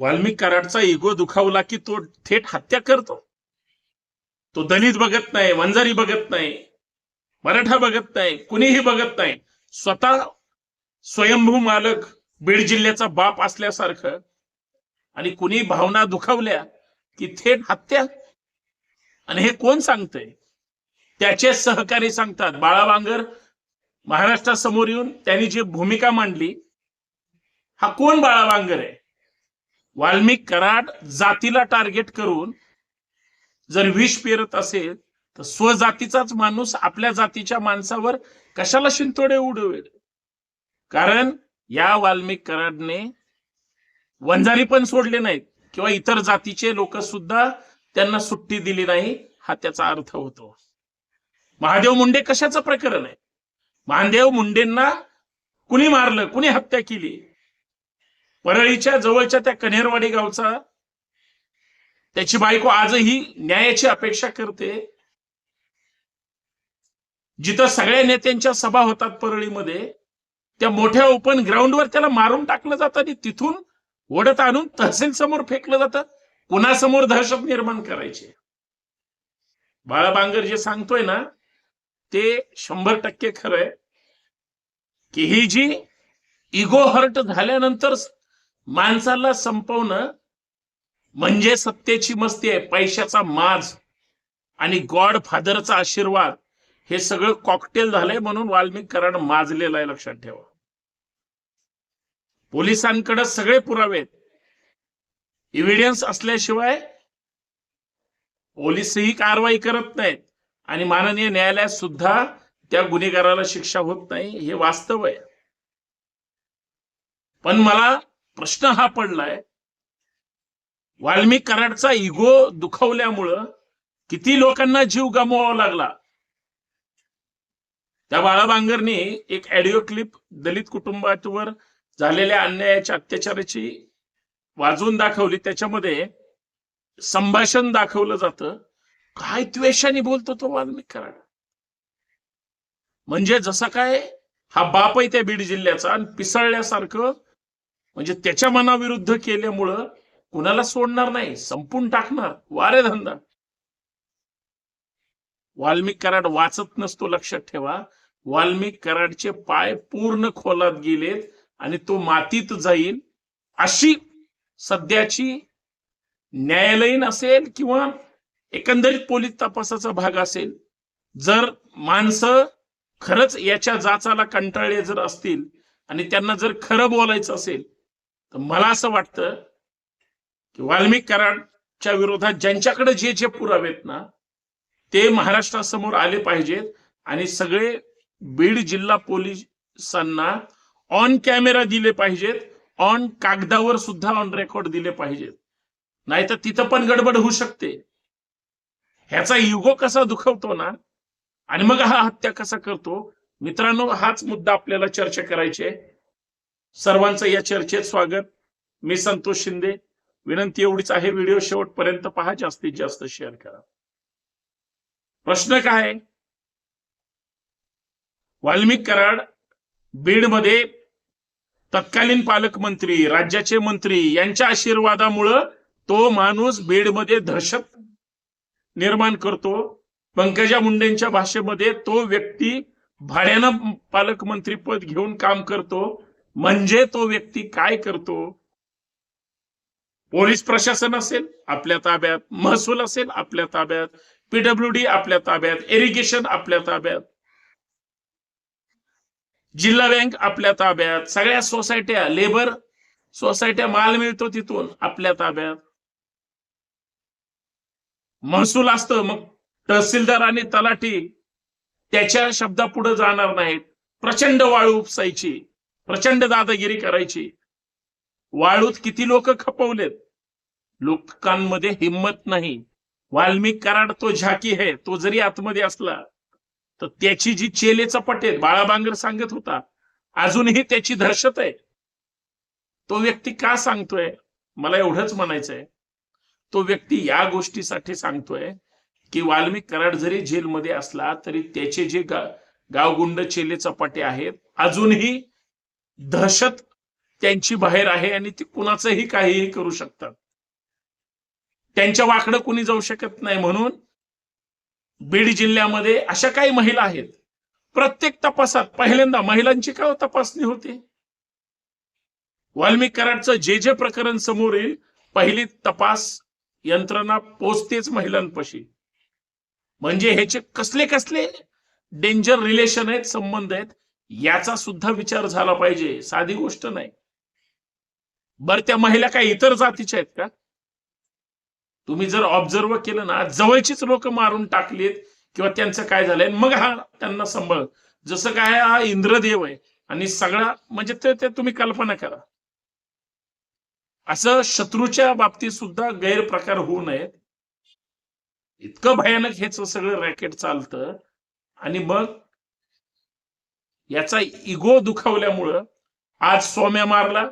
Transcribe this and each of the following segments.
Valmik कराडचा ego दुखावला की तो थेट हत्या करतो. तो दलित बघत नाही वंजारी बघत नाही मराठा बघत नाही कुणीही बघत नाही. स्वतः स्वयंभू मालक बीड जिल्ह्याचा बाप असल्यासारखं आणि कुणी भावना दुखावल्या की थेट हत्या? आणि हे कोण सांगतंय? त्याचे सहकारी सांगतात. बाळा वांगर महाराष्ट्रासमोर येऊन त्यांनी जी भूमिका मांडली हा कोण बाळा वांगर आहे? वाल्मिक कराड जातीला टार्गेट करून जर विष पेरत असेल तर स्वजातीचाच माणूस आपल्या जातीच्या माणसावर कशाला शिंतोडे उडवेल? कारण या वाल्मिक कराडने वंजारी पण सोडले नाहीत किंवा इतर जातीचे लोक सुद्धा त्यांना सुट्टी दिली नाही हा त्याचा अर्थ होतो. महादेव मुंडे कशाचं प्रकरण आहे? महादेव मुंडेंना कुणी मारलं कुणी हत्या केली? परळीच्या जवळच्या त्या कन्हेरवाडी गावचा त्याची बायको आजही न्यायाची अपेक्षा करते. जिथं सगळ्या नेत्यांच्या सभा होतात परळीमध्ये त्या मोठ्या ओपन ग्राउंडवर त्याला मारून टाकलं जातं आणि तिथून ओढत आणून तहसील समोर फेकलं जातं. कुणासमोर दहशत निर्माण करायची? बाळाबांगर जे सांगतोय ना ते शंभर टक्के खरंय. की ही जी इगो हर्ट झाल्यानंतर माणसाला संपवणं म्हणजे सत्तेची मस्ती आहे पैशाचा माज आणि गॉड फादरचा आशीर्वाद. हे सगळं कॉकटेल झालंय म्हणून वाल्मिक कराड माजलेलं आहे लक्षात ठेवा. पोलिसांकडे सगळे पुरावे आहेत. इव्हिडन्स असल्याशिवाय पोलीसही कारवाई करत नाहीत आणि माननीय न्यायालयात सुद्धा त्या गुन्हेगाराला शिक्षा होत नाही हे वास्तव आहे. पण मला प्रश्न हा पडलाय. वाल्मिक कराडचा इगो दुखवल्यामुळं किती लोकांना जीव गमवावा लागला. त्या बाळाबांगरनी एक ऑडिओ क्लिप दलित कुटुंबावर झालेल्या अन्यायाच्या अत्याचाराची वाजवून दाखवली. त्याच्यामध्ये संभाषण दाखवलं जातं. काय द्वेषाने बोलतो तो वाल्मिक कराड म्हणजे जसा काय हा बाप आहे त्या बीड जिल्ह्याचा आणि पिसळल्यासारखं म्हणजे त्याच्या मनाविरुद्ध केल्यामुळं कुणाला सोडणार नाही संपून टाकणार वारे धंदा. वाल्मिक कराड वाचत नसतो लक्षात ठेवा. वाल्मिक कराडचे पाय पूर्ण खोलात गेलेत आणि तो मातीत जाईल. अशी सध्याची न्यायालयीन असेल किंवा एकंदरीत पोलीस तपासाचा भाग असेल जर माणसं खरंच याच्या जाचाला कंटाळले जर असतील आणि त्यांना जर खरं बोलायचं असेल तर मला असं वाटतं की वाल्मिक कराडच्या विरोधात ज्यांच्याकडे जे जे पुरावे आहेत ना ते महाराष्ट्रासमोर आले पाहिजेत आणि सगळे बीड जिल्हा पोलिसांना ऑन कॅमेरा दिले पाहिजेत ऑन कागदावर सुद्धा ऑन रेकॉर्ड दिले पाहिजेत. नाहीतर तिथं पण गडबड होऊ शकते. ह्याचा युगो कसा दुखवतो ना आणि मग हा हत्या कसा करतो? मित्रांनो हाच मुद्दा आपल्याला चर्चा करायची आहे. सर्वांचं या चर्चेत स्वागत. मी संतोष शिंदे. विनंती एवढीच आहे व्हिडिओ शेवटपर्यंत पहा जास्तीत जास्त शेअर करा. प्रश्न काय? वाल्मिक कराड बीडमध्ये तत्कालीन पालकमंत्री राज्याचे मंत्री यांच्या आशीर्वादामुळं तो माणूस बीडमध्ये दहशत निर्माण करतो. पंकजा मुंडेंच्या भाषेमध्ये तो व्यक्ती भाड्यानं पालकमंत्री पद घेऊन काम करतो. म्हणजे तो व्यक्ती काय करतो? पोलीस प्रशासन असेल आपल्या ताब्यात. महसूल असेल आपल्या ताब्यात. पीडब्ल्यूडी आपल्या ताब्यात. इरिगेशन आपल्या ताब्यात. जिल्हा बँक आपल्या ताब्यात. सगळ्या सोसायट्या लेबर सोसायट्या माल मिळतो तिथून आपल्या ताब्यात. महसूल असतं मग तहसीलदार आणि तलाठी त्याच्या शब्दापुढे जाणार नाहीत. प्रचंड वाळू उपसायची. प्रचंड दादागिरी करायची. वाळूत किती लोक खपवलेत? लोकांमध्ये हिंमत नाही. वाल्मिक कराड तो झाकी आहे तो जरी आतमध्ये असला तर त्याची जी चेले चपट आहेत बाळाबांगर सांगत होता अजूनही त्याची दहशत आहे. तो व्यक्ती का सांगतोय? मला एवढंच म्हणायचंय. तो व्यक्ती या गोष्टीसाठी सांगतोय की वाल्मिक कराड जरी जेलमध्ये असला तरी त्याचे जे गा- गावगुंड चेले चपाटे आहेत अजूनही दहशत त्यांची बाहेर आहे आणि ती कुणाचंही काहीही करू शकतात. त्यांच्या वाकडं कुणी जाऊ शकत नाही म्हणून बीड जिल्ह्यामध्ये अशा काही महिला आहेत. प्रत्येक तपासात पहिल्यांदा महिलांची का हो तपासणी होते? वाल्मिक कराडचं जे जे प्रकरण समोर येईल पहिली तपास यंत्रणा पोचतेच महिलांपाशी. म्हणजे ह्याचे कसले कसले डेंजर रिलेशन आहेत संबंध आहेत याचा सुद्धा विचार झाला पाहिजे. साधी गोष्ट नाही. बर त्या महिला काही इतर जातीच्या आहेत का? तुम्ही जर ऑब्झर्व केलं ना जवळचीच लोक मारून टाकलीत किंवा त्यांचं काय झालंय मग हा त्यांना सांभाळ. जसं काय हा इंद्रदेव आहे आणि सगळा म्हणजे ते ते तुम्ही कल्पना करा. असं शत्रूच्या बाबतीत सुद्धा गैरप्रकार होऊ नयेत. इतकं भयानक हेच सगळं रॅकेट चालतं. आणि मग याचा इगो दुखावल्यामुळं आज सोम्या मारला.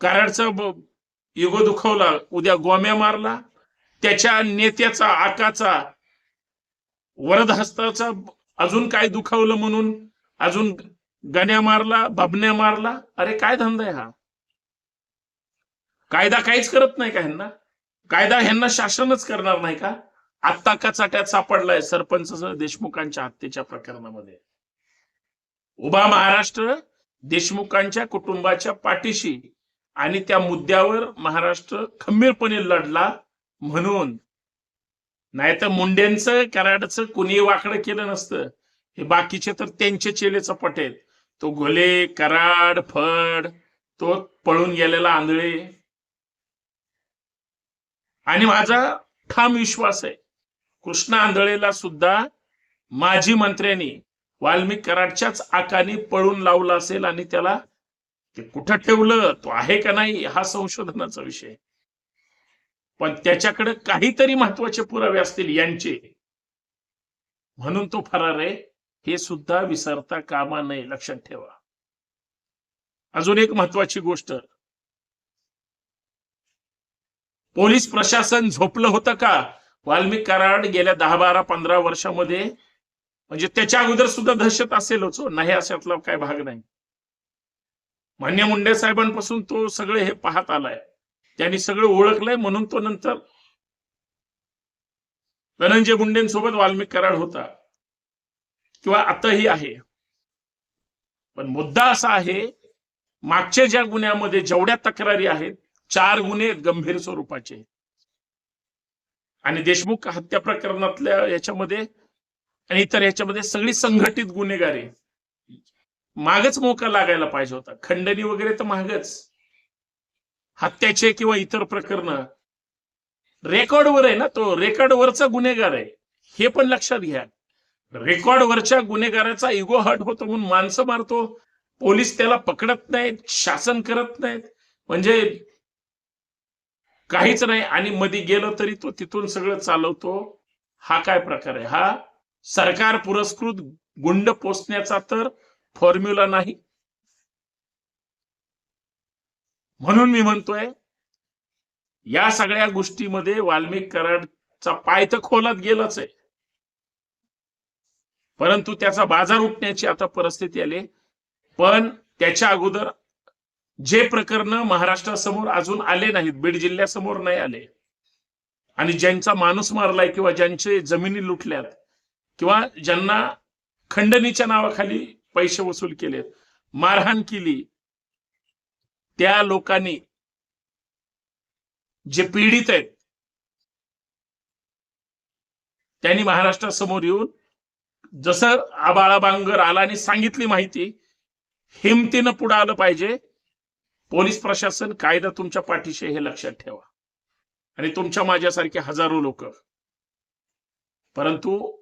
कराडचा इगो दुखावला उद्या गोम्या मारला. त्याच्या नेत्याचा आकाचा वरदहस्ताचा अजून काय दुखावलं म्हणून अजून गण्या मारला बबण्या मारला. अरे काय धंदा आहे हा? कायदा काहीच करत नाही का ह्यांना? कायदा ह्यांना शासनच करणार नाही का? आत्ता का चाट्यात सापडलाय सरपंच देशमुखांच्या हत्येच्या प्रकरणामध्ये. उभा महाराष्ट्र देशमुखांच्या कुटुंबाच्या पाठीशी आणि त्या मुद्द्यावर महाराष्ट्र खंबीरपणे लढला म्हणून. नाहीतर मुंडेंचं कराडचं कुणी वाकडं केलं नसतं. हे बाकीचे तर त्यांचे चेले चपट आहेत तो घोले कराड फड तो पळून गेलेला आंधळे. आणि माझा ठाम विश्वास आहे. कृष्णा आंधळेला सुद्धा माजी मंत्र्यांनी वाल्मिक कराडच्याच आकाने पळून लावला असेल आणि त्याला ते कुठं ठेवलं? तो आहे का नाही? हा संशोधनाचा विषय. पण त्याच्याकडे काहीतरी महत्त्वाचे पुरावे असतील यांचे. म्हणून तो फरार आहे. हे सुद्धा विसरता कामा नये. लक्षात ठेवा. अजून एक महत्वाची गोष्ट. पोलीस प्रशासन झोपलं होतं का? वाल्मिक कराड गेल्या दहा बारा पंधरा वर्षामध्ये म्हणजे त्याच्या अगोदर सुद्धा दहशत असेलच हो. नाही अशातला काय भाग नाही. मान्य मुंडे साहेबांपासून तो सगळे हे पाहत आलाय. त्यांनी सगळं ओळखलंय म्हणून तो नंतर धनंजय मुंडेंसोबत वाल्मिक कराड होता. किंवा आताही आहे. पण मुद्दा असा आहे मागच्या ज्या गुन्ह्यामध्ये जेवढ्या तक्रारी आहेत चार गुन्हे गंभीर स्वरूपाचे. आणि देशमुख हत्या प्रकरणातल्या याच्यामध्ये आणि इतर याच्यामध्ये सगळी संघटित गुन्हेगारी. मागच मोका लागायला पाहिजे होता. खंडणी वगैरे तर मागच. हत्याचे किंवा इतर प्रकरण. रेकॉर्डवर आहे ना तो. रेकॉर्डवरचा गुन्हेगार आहे. हे पण लक्षात घ्या. रेकॉर्डवरच्या गुन्हेगाराचा इगो हट होतो म्हणून माणसं मारतो. पोलीस त्याला पकडत नाहीत शासन करत नाहीत. म्हणजे काहीच नाही. आणि मध्ये गेलं तरी तो तिथून सगळं चालवतो. हा काय प्रकार आहे? हा सरकार पुरस्कृत गुंड पोचण्याचा तर फॉर्म्युला नाही. म्हणून मी म्हणतोय या सगळ्या गोष्टीमध्ये वाल्मिक कराडचा पाय तर खोलात गेलाच आहे. परंतु त्याचा बाजार उठण्याची आता परिस्थिती आली. पण त्याच्या अगोदर जे प्रकरण महाराष्ट्रासमोर अजून आले नाहीत बीड जिल्ह्यासमोर नाही आले. आणि ज्यांचा माणूस मारलाय किंवा ज्यांचे जमिनी लुटल्यात किंवा ज्यांना खंडणीच्या नावाखाली पैसे वसूल केलेत मारहाण केली त्या लोकांनी जे पीडित आहेत त्यांनी महाराष्ट्रासमोर येऊन जसं आबाळाबांगर आला आणि सांगितली माहिती हिमतीनं पुढे आलं पाहिजे. पोलीस प्रशासन कायदा तुमच्या पाठीशी हे लक्षात ठेवा. आणि तुमच्या माझ्यासारखे हजारो लोक. परंतु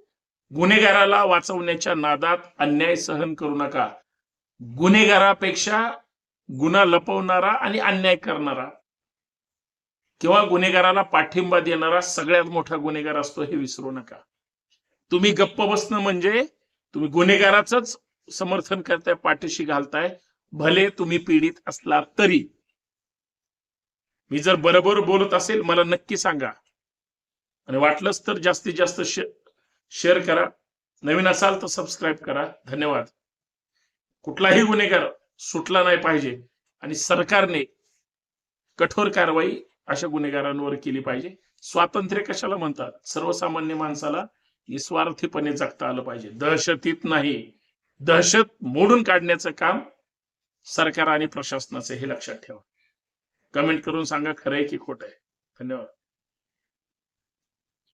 गुन्हेगाराला वाचवण्याच्या नादात अन्याय सहन करू नका. गुन्हेगारापेक्षा गुन्हा लपवणारा आणि अन्याय करणारा किंवा गुन्हेगाराला पाठिंबा देणारा सगळ्यात मोठा गुन्हेगार असतो हे विसरू नका. तुम्ही गप्प बसणं म्हणजे तुम्ही गुन्हेगाराच समर्थन करताय पाठीशी घालताय भले तुम्ही पीडित असला तरी. मी जर बरोबर बोलत असेल मला नक्की सांगा. आणि वाटलंच तर जास्तीत जास्त शेअर करा. नवीन असाल तर सबस्क्राईब करा. धन्यवाद. कुठलाही गुन्हेगार सुटला नाही पाहिजे आणि सरकारने कठोर कारवाई अशा गुन्हेगारांवर केली पाहिजे. स्वातंत्र्य कशाला म्हणतात? सर्वसामान्य माणसाला निस्वार्थीपणे जगता आलं पाहिजे. दहशतीत नाही. दहशत मोडून काढण्याचं काम सरकार आणि प्रशासनाचं हे लक्षात ठेवा. कमेंट करून सांगा खरं आहे की खोटं आहे. धन्यवाद.